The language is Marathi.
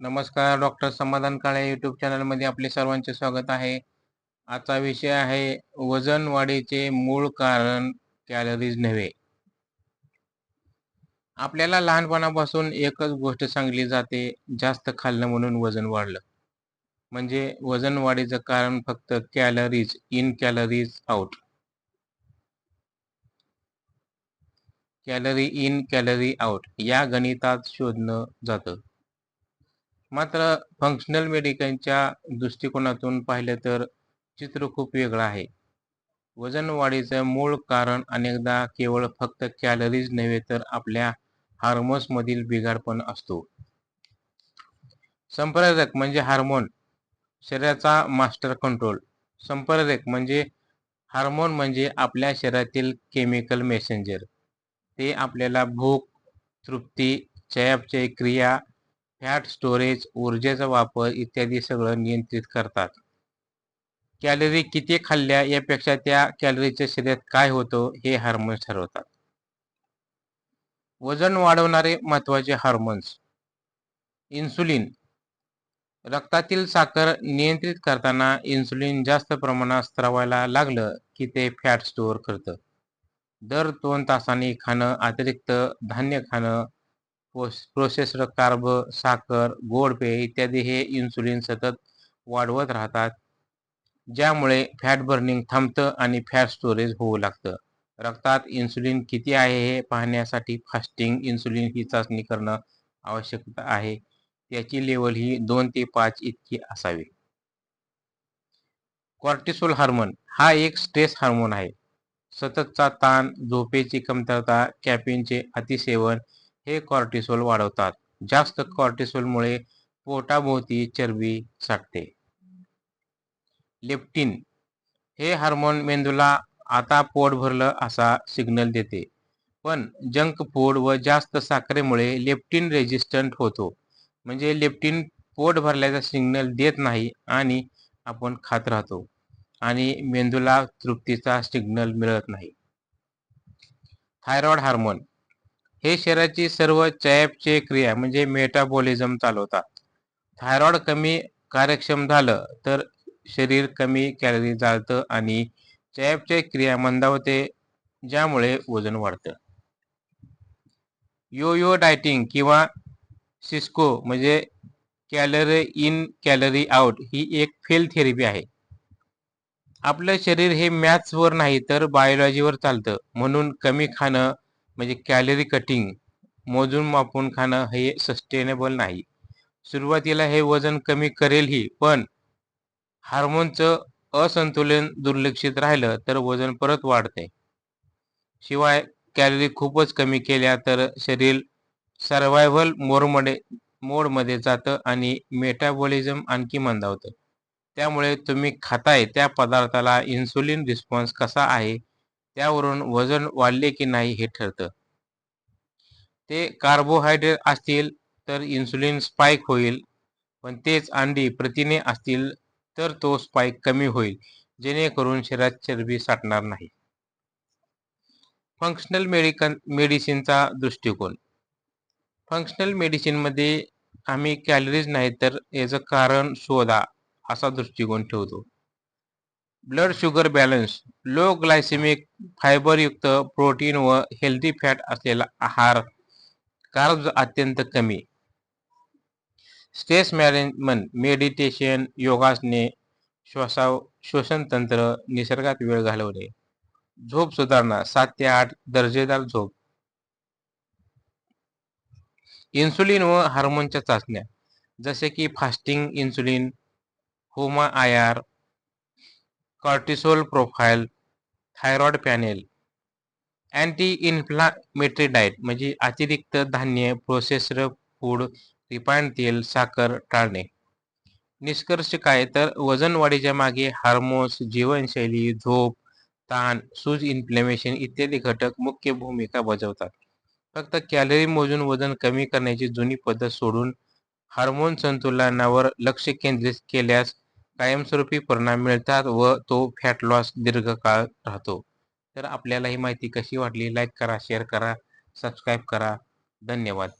नमस्कार डॉक्टर समाधान काळे यूट्यूब चॅनलमध्ये आपले सर्वांचे स्वागत आहे. आजचा विषय आहे वजन वाढीचे मूळ कारण कॅलरीज नव्हे. आपल्याला लहानपणापासून एकच गोष्ट सांगली जाते जास्त खाल्लं म्हणून वजन वाढलं. म्हणजे वजन वाढीचं कारण फक्त calories in calories out calorie in calorie out या गणितात शोधलं जातं. मात्र फंक्शनल मेडिकलच्या दृष्टिकोनातून पाहिलं तर चित्र खूप वेगळं आहे. वजन वाढीचं मूळ कारण अनेकदा केवळ फक्त कॅलरीज नव्हे तर आपल्या हार्मोन्समधील बिघाडपण असतो. संप्रेरक म्हणजे हार्मोन शरीराचा मास्टर कंट्रोल संप्रेरक म्हणजे हार्मोन म्हणजे आपल्या शरीरातील केमिकल मेसेंजर ते आपल्याला भूक तृप्ती चयापचय क्रिया फॅट स्टोरेज ऊर्जेचा वापर इत्यादी सगळं नियंत्रित करतात. कॅलरी किती खाल्ल्या यापेक्षा त्या कॅलरीच्या शरीरात काय होतं हे हार्मोन्स ठरवतात. वजन वाढवणारे महत्त्वाचे हार्मोन्स इन्सुलिन रक्तातील साखर नियंत्रित करताना इन्सुलिन जास्त प्रमाणात स्त्रवायला लागलं की ते फॅट स्टोअर करतं. दर दोन तासांनी खाणं अतिरिक्त धान्य खाणं प्रोसेस्ड कार्ब साखर गोड पेय इत्यादी हे इन्सुलिन सतत वाढवत राहतात ज्यामुळे फॅट बर्निंग थांबतं आणि फॅट स्टोरेज होऊ लागतं. रक्तात इन्सुलिन किती आहे हे पाहण्यासाठी फास्टिंग इन्सुलिन ही चाचणी करणं आवश्यक आहे. त्याची लेवल ही दोन ते पाच इतकी असावी. कॉर्टिसोल हार्मोन हा एक स्ट्रेस हार्मोन आहे. सततचा ताण झोपेची कमतरता कॅफिनचे अतिसेवन हे कॉर्टिसोल वाढवतात. जास्त कॉर्टिसोलमुळे पोटाभोवती चरबी साठते. लेप्टिन हे हार्मोन मेंदूला आता पोट भरलं असा सिग्नल देते. पण जंक फूड व जास्त साखरेमुळे लेप्टिन रेजिस्टंट होतो. म्हणजे लेप्टिन पोट भरल्याचा सिग्नल देत नाही आणि आपण खात राहतो. आणि मेंदूला तृप्तीचा सिग्नल मिळत नाही. थायरॉइड हार्मोन हे शरीराची सर्व चयापचय क्रिया म्हणजे मेटाबॉलिझम चालवतात. थायरॉइड कमी कार्यक्षम झालं तर शरीर कमी कॅलरी जाळतं आणि चयापचय क्रिया मंदावते ज्यामुळे वजन वाढतं. यो यो डायटिंग किंवा सिस्को म्हणजे कॅलरी इन कॅलरी आउट ही एक फेल थेरपी आहे. आपलं शरीर हे मॅथ्सवर नाही तर बायोलॉजीवर चालतं. म्हणून कमी खाणं म्हणजे कॅलरी कटिंग मोजून मापून खाणं हे सस्टेनेबल नाही. सुरुवातीला हे वजन कमी करेलही पण हार्मोनचं असंतुलन दुर्लक्षित राहिलं तर वजन परत वाढते. शिवाय कॅलरी खूपच कमी केल्या तर शरीर सर्वायव्हल मोडमध्ये मोडमध्ये जातं आणि मेटाबॉलिझम आणखी मंदावतं. त्यामुळे तुम्ही खाताय त्या पदार्थाला इन्सुलिन रिस्पॉन्स कसा आहे? त्यावरून वजन वाढले की नाही हे ठरतं. ते कार्बोहायड्रेट असतील तर इन्सुलिन स्पाइक होईल पण तेच अंडी प्रथिने असतील तर तो स्पाइक कमी होईल जेणेकरून शरीरात चरबी साठणार नाही. फंक्शनल मेडिकन मेडिसिनचा दृष्टिकोन. फंक्शनल मेडिसिनमध्ये आम्ही कॅलरीज नाही तर याचं कारण शोधा असा दृष्टिकोन ठेवतो. Blood sugar balance low glycaemic फायबरयुक्त प्रोटीन व हेल्दी फॅट असलेला आहार कार्ब्स अत्यंत कमी. स्ट्रेस मॅनेजमेंट मेडिटेशन योगासने श्वासा श्वसन तंत्र निसर्गात वेळ घालवणे. झोप सुधारणा सात ते आठ दर्जेदार झोप. इन्सुलिन व हार्मोनच्या चाचण्या जसे की fasting insulin HOMA I R cortisol profile thyroid panel anti inflammatory diet म्हणजे अतिरिक्त धान्य प्रोसेस्ड फूड रिफाईंड तेल साखर टाळणे. निष्कर्ष काय? तर वजन वाढीच्या मागे हार्मोन्स जीवनशैली झोप ताण सूज इन्फ्लेमेशन इत्यादी घटक मुख्य भूमिका बजावतात. फक्त कॅलरी मोजून वजन कमी करण्याची जुनी पद्धत सोडून हार्मोन संतुलनावर लक्ष केंद्रित केल्यास कायमस्वरूपी परिणाम मिळतात व तो फॅट लॉस दीर्घकाळ राहतो. तर आपल्याला ही माहिती कशी वाटली? लाईक करा शेअर करा सबस्क्राईब करा. धन्यवाद.